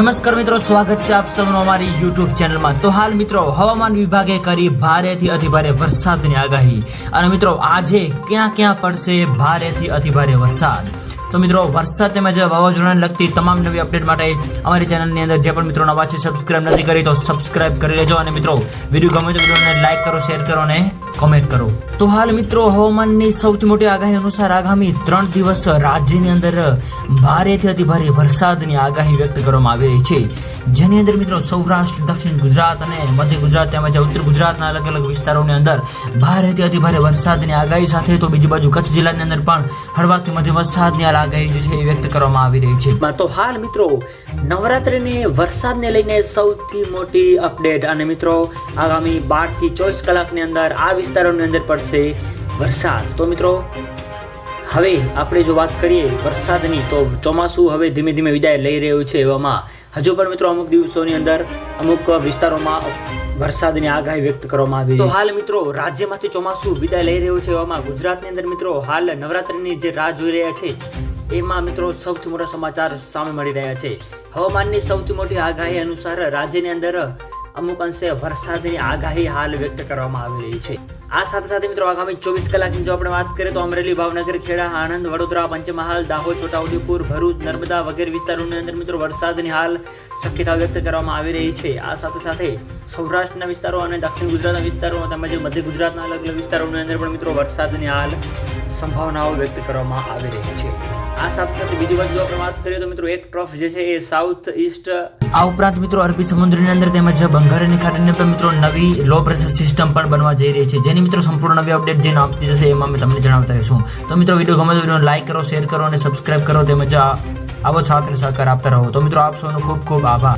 નમસ્કાર મિત્રો, સ્વાગત છે આપ સૌનું અમારી યુટ્યુબ ચેનલમાં. તો હાલ મિત્રો, હવામાન વિભાગે કરી ભારેથી અતિભારે વરસાદની આગાહી. અને મિત્રો, આજે ક્યાં ક્યાં પડશે ભારેથી અતિભારે વરસાદ? તો મિત્રો, વરસાદ તેમજ વાવાઝોડાને લગતી તમામ નવી અપડેટ માટે અમારી ચેનલની અંદર જે પણ મિત્રો નવા છે સબસ્ક્રાઇબ નથી કરી તો સબસ્ક્રાઇબ કરી લેજો. અને મિત્રો, વીડિયો ગમે તો વિડીયોને લાઇક કરો શેર કરો અને કોમેન્ટ કરો. તો હાલ મિત્રો, હવામાનની સૌથી મોટી આગાહી અનુસાર આગામી ત્રણ દિવસ રાજ્યની અંદર ભારેથી અતિ ભારે વરસાદની આગાહી વ્યક્ત કરવામાં આવી રહી છે. જેની અંદર મિત્રો, સૌરાષ્ટ્ર, દક્ષિણ ગુજરાત અને મધ્ય ગુજરાત તેમજ ઉત્તર ગુજરાતના અલગ અલગ વિસ્તારોની અંદર ભારેથી અતિ ભારે વરસાદની આગાહી સાથે તો બીજી બાજુ કચ્છ જિલ્લાની અંદર પણ હળવાથી મધ્ય વરસાદની હાલ આગાહી છે એ વ્યક્ત કરવામાં આવી રહી છે. તો હાલ મિત્રો, નવરાત્રિને વરસાદને લઈને સૌથી મોટી અપડેટ અને મિત્રો, આગામી બારથી ચોવીસ કલાકની અંદર આ વિસ્તારોની અંદર પડશે વરસાદ. તો મિત્રો હવે આપણે જો વાત કરીએ વરસાદની તો ચોમાસું હવે ધીમે ધીમે વિદાય લઈ રહ્યું છે એવામાં. હજુ પણ મિત્રો અમુક દિવસોની અંદર અમુક વિસ્તારોમાં વરસાદની આગાહી વ્યક્ત કરવામાં આવી તો હાલ મિત્રો રાજ્યમાંથી ચોમાસું વિદાય લઈ રહ્યું છે એવામાં. ગુજરાતની અંદર મિત્રો હાલ નવરાત્રિની જે રાહ જોઈ રહ્યા છે એમાં મિત્રો સૌથી મોટા સમાચાર સામે મળી રહ્યા છે. હવામાનની સૌથી મોટી આગાહી અનુસાર રાજ્યની અંદર અમુક અંશે વરસાદની આગાહી હાલ વ્યક્ત કરવામાં આવી રહી છે. આ સાથે સાથે મિત્રો આગામી ચોવીસ કલાકની જો આપણે વાત કરીએ તો અમરેલી, ભાવનગર, ખેડા, આણંદ, વડોદરા, પંચમહાલ, દાહોદ, છોટાઉદેપુર, ભરૂચ, નર્મદા વગેરે વિસ્તારોની અંદર મિત્રો વરસાદની હાલ શક્યતા વ્યક્ત કરવામાં આવી રહી છે. આ સાથે સાથે સૌરાષ્ટ્રના વિસ્તારો અને દક્ષિણ ગુજરાતના વિસ્તારો તેમજ મધ્ય ગુજરાતના અલગ અલગ વિસ્તારોની અંદર પણ મિત્રો વરસાદની હાલ સંભાવનાઓ વ્યક્ત કરવામાં આવી રહી છે. આ સાથે સાથે બીજી બાજુ આપણે વાત કરીએ તો મિત્રો એક ટ્રફ જે છે એ સાઉથ ઈસ્ટ આ ઉપરાંત મિત્રો અરબી સમુદ્રની અંદર તેમજ બંગાળની ખાડીની પર મિત્રો નવી લો પ્રેશર સિસ્ટમ પણ બનવા જઈ રહી છે. જેની મિત્રો સંપૂર્ણ નવી અપડેટ જે આપતી જશે એમાં અમે તમને જણાવતા રહીશું. તો મિત્રો વીડિયો ગમે તો વીડિયો લાઈક કરો શેર કરો અને સબસ્ક્રાઇબ કરો તેમજ આવો સાથ અને સહકાર આપતા રહો. તો મિત્રો આપ સૌનો ખૂબ ખૂબ આભાર.